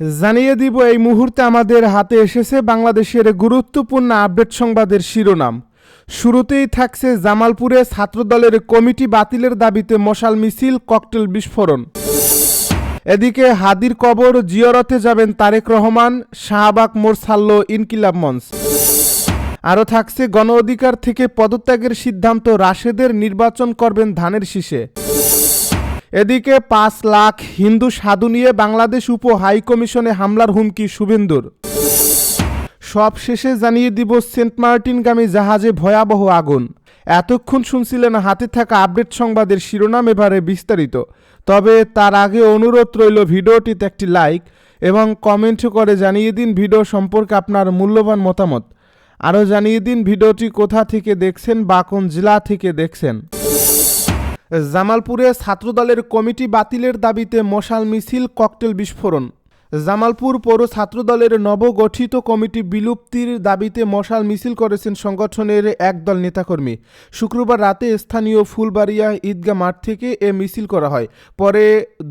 জানিয়ে দিব, এই মুহূর্তে আমাদের হাতে এসেছে বাংলাদেশের গুরুত্বপূর্ণ আপডেট সংবাদের শিরোনাম। শুরুতেই থাকছে জামালপুরে ছাত্রদলের কমিটি বাতিলের দাবিতে মশাল মিছিল, ককটেল বিস্ফোরণ। এদিকে হাদির কবর জিয়রতে যাবেন তারেক রহমান, শাহবাগ ছাড়ল ইনকিলাব মঞ্চ। আরও থাকছে গণ অধিকার থেকে পদত্যাগের সিদ্ধান্ত, রাশেদের নির্বাচন করবেন ধানের শীষে। এদিকে পাঁচ লাখ হিন্দু সাধু নিয়ে বাংলাদেশ উপ হাই কমিশনে হামলার হুমকি, শুভেন্দুর। সব শেষে জানিয়ে দিব সেন্ট মার্টিনগামী জাহাজে ভয়াবহ আগুন। এতক্ষণ শুনছিলেন হাতে থাকা আপডেট সংবাদের শিরোনাম এবারে বিস্তারিত। তবে তার আগে অনুরোধ রইল ভিডিওটিতে একটি লাইক এবং কমেন্ট করে জানিয়ে দিন ভিডিও সম্পর্কে আপনার মূল্যবান মতামত। আরও জানিয়ে দিন ভিডিওটি কোথা থেকে দেখছেন বা কোন জেলা থেকে দেখছেন। জামালপুরে ছাত্রদলের কমিটি বাতিলের দাবিতে মশাল মিছিল ককটেল বিস্ফোরণ। জামালপুর পৌর ছাত্রদলের নবগঠিত কমিটি বিলুপ্তির দাবিতে মশাল মিছিল করেছেন সংগঠনের একদল নেতাকর্মী। শুক্রবার রাতে স্থানীয় ফুলবাড়িয়া ঈদগাহ মাঠ থেকে এ মিছিল করা হয়। পরে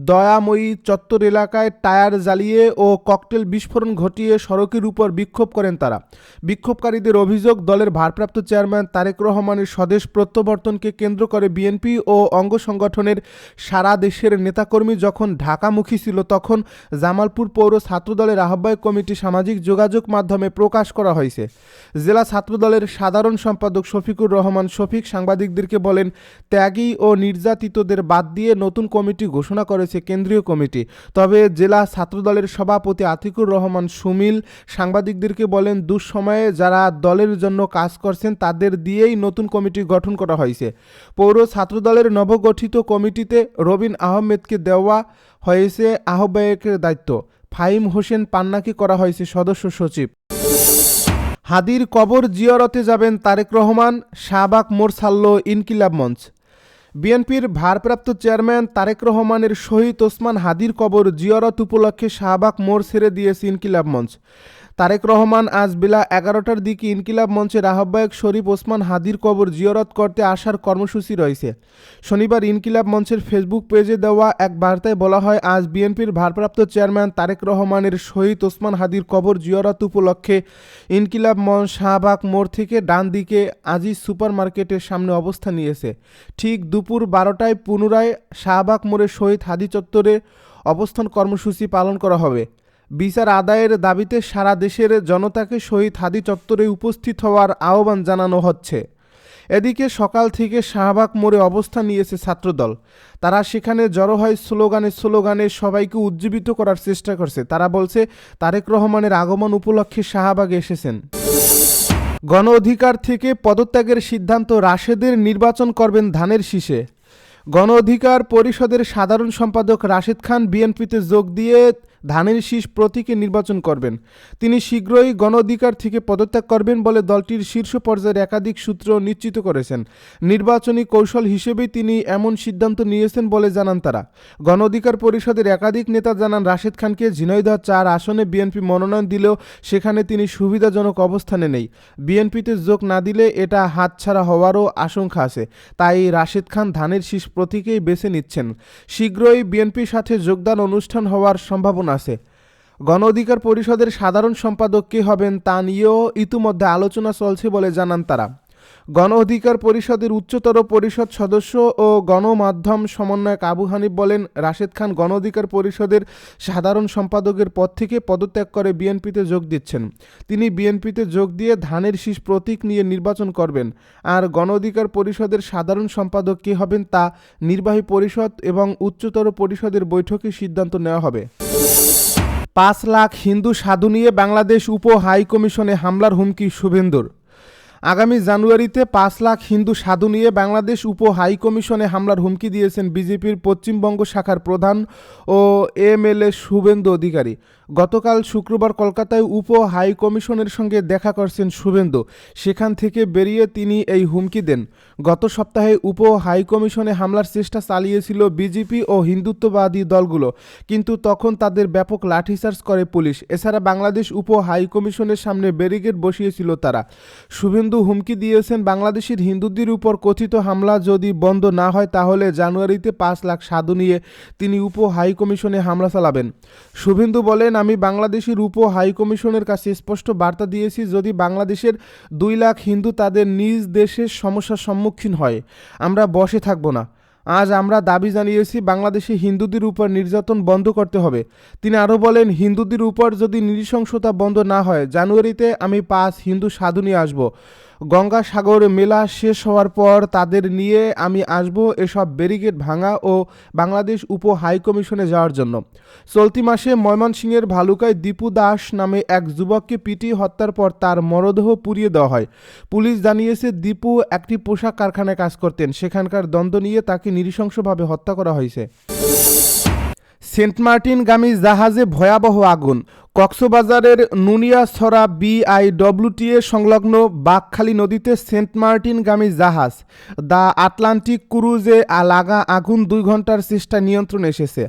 দয়াময়ী চত্বর এলাকায় টায়ার জ্বালিয়ে ও ককটেল বিস্ফোরণ ঘটিয়ে সড়কের উপর বিক্ষোভ করেন তারা। বিক্ষোভকারীদের অভিযোগ, দলের ভারপ্রাপ্ত চেয়ারম্যান তারেক রহমানের স্বদেশ প্রত্যাবর্তনকে কেন্দ্র করে বিএনপি ও অঙ্গ সংগঠনের সারা দেশের নেতাকর্মী যখন ঢাকামুখী ছিল, তখন জামালপুর পৌর ছাত্রদলের আহ্বায়ক কমিটি সামাজিক যোগাযোগ মাধ্যমে প্রকাশ করা হয়েছে। জেলা ছাত্রদলের সাধারণ সম্পাদক শফিকুর রহমান শফিক সাংবাদিকদেরকে বলেন, ত্যাগী ও নির্যাতিতদের বাদ দিয়ে নতুন কমিটি ঘোষণা করেছে কেন্দ্রীয় কমিটি। তবে জেলা ছাত্রদলের সভাপতি আতিকুর রহমান সুমিল সাংবাদিকদেরকে বলেন, দুঃসময়ে যারা দলের জন্য কাজ করছেন তাদের দিয়েই নতুন কমিটি গঠন করা হয়েছে। পৌর ছাত্রদলের নবগঠিত কমিটিতে রবিন আহমেদকে দেওয়া হয়েছে আহ্বায়কের দায়িত্ব। ফাহিম হোসেন পান্নাকে করা হয়েছে সদস্য সচিব। হাদির কবর জিয়রতে যাবেন তারেক রহমান, শাহবাগ ছাড়ল ইনকিলাব মঞ্চ। বিএনপির ভারপ্রাপ্ত চেয়ারম্যান তারেক রহমানের শহীদ ওসমান হাদির কবর জিয়ারত উপলক্ষে শাহবাগ মোড় ছেড়ে দিয়েছে ইনকিলাব মঞ্চ। তারেক রহমান আজ বেলা এগারোটার দিকে ইনকিলাব মঞ্চের আহ্বায়ক শরীফ ওসমান হাদির কবর জিয়রত করতে আসার কর্মসূচি রয়েছে। শনিবার ইনকিলাব মঞ্চের ফেসবুক পেজে দেওয়া এক বার্তায় বলা হয়, আজ বিএনপির ভারপ্রাপ্ত চেয়ারম্যান তারেক রহমানের শহীদ ওসমান হাদির কবর জিয়রত উপলক্ষে ইনকিলাব মঞ্চ শাহবাগ মোড় থেকে ডান দিকে আজিজ সুপার মার্কেটের সামনে অবস্থান নিয়েছে। ঠিক দুপুর বারোটায় পুনরায় শাহবাগ মোড়ে শহীদ হাদি চত্বরে অবস্থান কর্মসূচি পালন করা হবে। বিচার আদায়ের দাবিতে সারা দেশের জনতাকে শহীদ হাদি চত্বরে উপস্থিত হওয়ার আহ্বান জানানো হচ্ছে। এদিকে সকাল থেকে শাহবাগ মোড়ে অবস্থান নিয়েছে ছাত্রদল। তারা সেখানে জড়ো হয় স্লোগানে স্লোগানে সবাইকে উজ্জীবিত করার চেষ্টা করছে। তারা বলছে, তারেক রহমানের আগমন উপলক্ষে শাহবাগে এসেছেন। গণ অধিকার থেকে পদত্যাগের সিদ্ধান্ত রাশেদের নির্বাচন করবেন ধানের শীষে। গণ অধিকার পরিষদের সাধারণ সম্পাদক রাশেদ খান বিএনপিতে যোগ দিয়ে ধানের শীষ প্রতীকে নির্বাচন করবেন। তিনি শীঘ্রই গণ অধিকার থেকে পদত্যাগ করবেন বলে দলটির শীর্ষ পর্যায়ের একাধিক সূত্র নিশ্চিত করেছেন। নির্বাচনী কৌশল হিসেবেই তিনি এমন সিদ্ধান্ত নিয়েছেন বলে জানান তারা। গণ অধিকার পরিষদের একাধিক নেতা জানান, রাশেদ খানকে ঝিনাইদহ চার আসনে বিএনপি মনোনয়ন দিলেও সেখানে তিনি সুবিধাজনক অবস্থানে নেই। বিএনপিতে যোগ না দিলে এটা হাতছাড়া হওয়ারও আশঙ্কা আছে। তাই রাশেদ খান ধানের শীষ প্রতীকেই বেছে নিচ্ছেন। শীঘ্রই বিএনপির সাথে যোগদান অনুষ্ঠান হওয়ার সম্ভাবনা আছে। গণ অধিকার পরিষদের সাধারণ সম্পাদক কে হবেন তা নিয়েও ইতিমধ্যে আলোচনা চলছে বলে জানান তারা। গণ অধিকার পরিষদের উচ্চতর পরিষদ সদস্য ও গণমাধ্যম সমন্বয়ক আবু হানিফ বলেন, রাশেদ খান গণ অধিকার পরিষদের সাধারণ সম্পাদকের পদ থেকে পদত্যাগ করে বিএনপিতে যোগ দিচ্ছেন। তিনি বিএনপিতে যোগ দিয়ে ধানের শীষ প্রতীক নিয়ে নির্বাচন করবেন। আর গণ অধিকার পরিষদের সাধারণ সম্পাদক কে হবেন তা নির্বাহী পরিষদ এবং উচ্চতর পরিষদের বৈঠকে সিদ্ধান্ত নেওয়া হবে। পাঁচ লাখ হিন্দু সাধু নিয়ে বাংলাদেশ উপ হাই কমিশনে হামলার হুমকি শুভেন্দুর। আগামী জানুয়ারিতে পাঁচ লাখ হিন্দু সাধু নিয়ে বাংলাদেশ উপ হাই কমিশনে হামলার হুমকি দিয়েছেন বিজেপির পশ্চিমবঙ্গ শাখার প্রধান ও এম এল এ শুভেন্দু অধিকারী। গতকাল শুক্রবার কলকাতায় উপ হাই কমিশনের সঙ্গে দেখা করছেন শুভেন্দু। সেখান থেকে বেরিয়ে তিনি এই হুমকি দেন। গত সপ্তাহে উপ হাই কমিশনে হামলার চেষ্টা চালিয়েছিল বিজেপি ও হিন্দুত্ববাদী দলগুলো, কিন্তু তখন তাদের ব্যাপক লাঠিচার্জ করে পুলিশ। এছাড়া বাংলাদেশ উপ হাই কমিশনের সামনে ব্যারিকেড বসিয়েছিল তারা। শুভেন্দু হুমকি দিয়েছেন, বাংলাদেশের হিন্দুদের উপর কথিত হামলা যদি বন্ধ না হয়, তাহলে জানুয়ারিতে পাঁচ লাখ সাধু নিয়ে তিনি উপ হাই কমিশনে হামলা চালাবেন। শুভেন্দু বলেন আমি বাংলাদেশের উপ হাই কমিশনের কাছে স্পষ্ট বার্তা দিয়েছি, যদি বাংলাদেশের দুই লাখ হিন্দু তাদের নিজ দেশের সমস্যার সম্মুখীন হয়, আমরা বসে থাকব না। আজ আমরা দাবি জানিয়েছি, বাংলাদেশে হিন্দুদের উপর নির্যাতন বন্ধ করতে হবে। তিনি আরও বলেন, হিন্দুদের উপর যদি নৃশংসতা বন্ধ না হয়, জানুয়ারিতে আমি পাঁচ হিন্দু সাধু নিয়ে আসব। গঙ্গাসাগর মেলা শেষ হওয়ার পর তাদের নিয়ে আমি আসব এসব ব্যারিকেড ভাঙা ও বাংলাদেশ উপ হাই কমিশনে যাওয়ার জন্য। চলতি মাসে ময়মনসিংহের ভালুকায় দীপু দাস নামে এক যুবককে পিটিয়ে হত্যার পর তার মরদেহ পুড়িয়ে দেওয়া হয়। পুলিশ জানিয়েছে, দীপু একটি পোশাক কারখানায় কাজ করতেন। সেখানকার দ্বন্দ্ব নিয়ে তাকে নৃশংসভাবে হত্যা করা হয়েছে। সেন্ট মার্টিনগামী জাহাজে ভয়াবহ আগুন। কক্সবাজারের নুনিয়াছড়া বিআইডব্লিউটিএ সংলগ্ন বাঘখালী নদীতে সেন্ট মার্টিনগামী জাহাজ, দ্য আটলান্টিক ক্রুজে লাগা আগুন দুই ঘণ্টার চেষ্টা নিয়ন্ত্রণে এসেছে।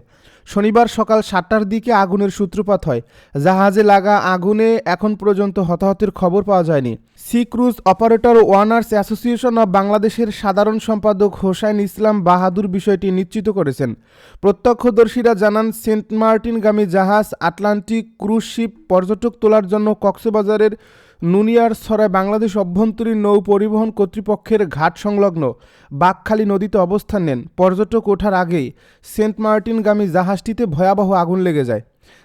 শনিবার সকাল সাতটার দিকে আগুনের সূত্রপাত হয়। জাহাজে লাগা আগুনে এখন পর্যন্ত হতাহতের খবর পাওয়া যায়নি। Sea cruise operator owners association of বাংলাদেশের সাধারণ সম্পাদক হোসাইন ইসলাম বাহাদুর বিষয়টি নিশ্চিত করেছেন। প্রত্যক্ষদর্শীরা জানান, সেন্ট মার্টিনগামী জাহাজ আটলান্টিক ক্রুজ শিপ পর্যটক তোলার জন্য কক্সবাজারের নুনিয়ার ছড়ায় বাংলাদেশ অভ্যন্তরীণ নৌ পরিবহন কর্তৃপক্ষের ঘাট সংলগ্ন বাঘখালী নদীতে অবস্থান নেন। পর্যটক ওঠার আগেই সেন্ট মার্টিনগামী জাহাজটিতে ভয়াবহ আগুন লেগে যায়।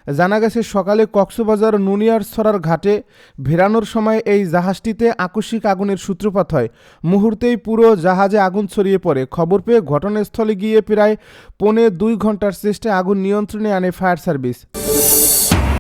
জানা গেছে, সকালে কক্সবাজার নুনিয়ার ছড়ার ঘাটে ভেরানোর সময় এই জাহাজটিতে আকস্মিক আগুনের সূত্রপাত হয়। মুহূর্তেই পুরো জাহাজে আগুন ছড়িয়ে পড়ে। খবর পেয়ে ঘটনাস্থলে গিয়ে প্রায় পৌনে দুই ঘণ্টার চেষ্টায় আগুন নিয়ন্ত্রণে আনে ফায়ার সার্ভিস।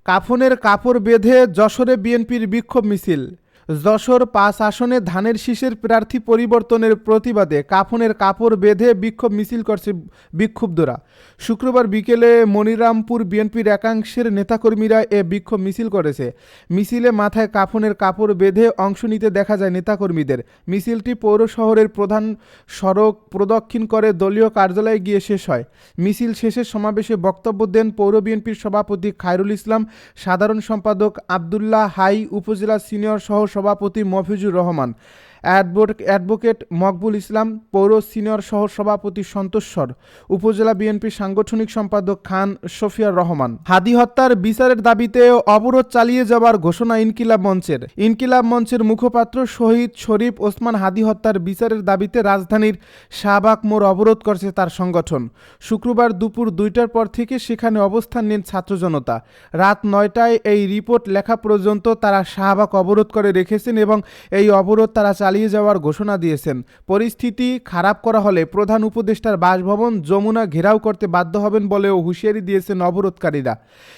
কাফনের কাপড় বেঁধে যশোরে বিএনপির বিক্ষোভ মিছিল। যশোর পাঁচ আসনে ধানের শীষের প্রার্থী পরিবর্তনের প্রতিবাদে কাফনের কাপড় বেঁধে বিক্ষোভ মিছিল করছে বিক্ষুব্ধরা। শুক্রবার বিকেলে মনিরামপুর বিএনপির একাংশের নেতাকর্মীরা এ বিক্ষোভ মিছিল করেছে। মিছিলে মাথায় কাফনের কাপড় বেঁধে অংশ নিতে দেখা যায় নেতাকর্মীদের। মিছিলটি পৌর শহরের প্রধান সড়ক প্রদক্ষিণ করে দলীয় কার্যালয়ে গিয়ে শেষ হয়। মিছিল শেষে সমাবেশে বক্তব্য দেন পৌর বিএনপির সভাপতি খায়রুল ইসলাম, সাধারণ সম্পাদক আবদুল্লাহ হাই, উপজেলা সিনিয়র সহ সভাপতি মফিজুর রহমান, অ্যাডভোক- অ্যাডভোকেট মকবুল ইসলাম, পৌর সিনিয়র সহ, সভাপতি সন্তোষর উপজেলা বিএনপির সাংগঠনিক সম্পাদক খান শফিয়ার রহমান। হাদি হত্যার বিচারের দাবিতে অবরোধ চালিয়ে যাওয়ার ঘোষণা ইনকিলাব মঞ্চের। ইনকিলাব মঞ্চের মুখপাত্র শহীদ শরীফ ওসমান হাদি হত্যার বিচারের দাবিতে রাজধানীর শাহবাগ মোড় অবরোধ করছে তার সংগঠন। শুক্রবার দুপুর দুইটার পর থেকে সেখানে অবস্থান নেন ছাত্র জনতা। রাত নয়টায় এই রিপোর্ট লেখা পর্যন্ত তারা শাহবাগ অবরোধ করে রেখেছেন এবং এই অবরোধ তারা চালিয়ে যাওয়ার ঘোষণা দিয়েছেন। পরিস্থিতি খারাপ করা হলে প্রধান উপদেষ্টার বাসভবন যমুনা ঘেরাও করতে বাধ্য হবেন বলেও হুঁশিয়ারি দিয়েছেন অবরোধকারীরা।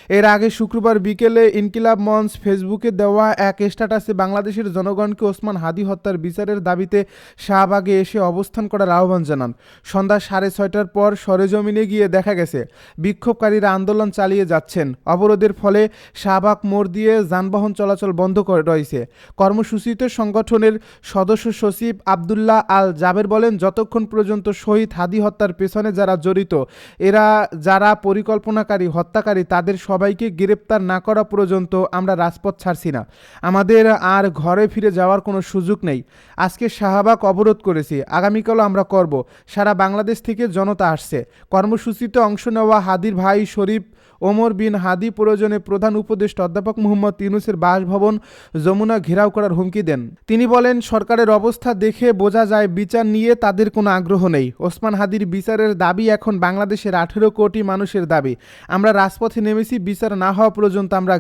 এর আগে শুক্রবার বিকেলে ইনকিলাব মঞ্চ ফেসবুকে দেওয়া এক স্ট্যাটাসে বাংলাদেশের জনগণকে ওসমান হাদি হত্যার বিচারের দাবিতে শাহবাগে এসে অবস্থান করার আহ্বান জানান। সন্ধ্যা সাড়ে ছয়টার পর সরেজমিনে গিয়ে দেখা গেছে, বিক্ষোভকারীরা আন্দোলন চালিয়ে যাচ্ছেন। অবরোধের ফলে শাহবাগ মোড় দিয়ে যানবাহন চলাচল বন্ধ রয়েছে। কর্মসূচিতে সংগঠনের সদস্য সচিব আবদুল্লাহ আল জাবের বলেন, যতক্ষণ পর্যন্ত শহীদ হাদি হত্যার পেছনে যারা জড়িত, এরা যারা পরিকল্পনাকারী, হত্যাকারী, তাদের সবাইকে গ্রেপ্তার না করা পর্যন্ত আমরা রাজপথ ছাড়ছি না। আমাদের আর ঘরে ফিরে যাওয়ার কোনো সুযোগ নেই। আজকে শাহবাগ অবরোধ করেছি। আগামীকালও আমরা করব। সারা বাংলাদেশ থেকে জনতা আসছে। কর্মসূচিতে অংশ নেওয়া হাদির ভাই শরীফ ওমর বিন হাদি প্রয়োজনে প্রধান উপদেষ্টা অধ্যাপক মোহাম্মদ ইউনুসের বাসভবন যমুনা ঘেরাও করার হুমকি দেন। তিনি বলেন, সরকারের অবস্থা দেখে বোঝা যায় বিচার নিয়ে তাদের কোনো আগ্রহ নেই। ওসমান হাদির বিচারের দাবি এখন বাংলাদেশের আঠেরো কোটি মানুষের দাবি। আমরা রাজপথে নেমেছি, বিচার না হওয়া পর্যন্ত আমরা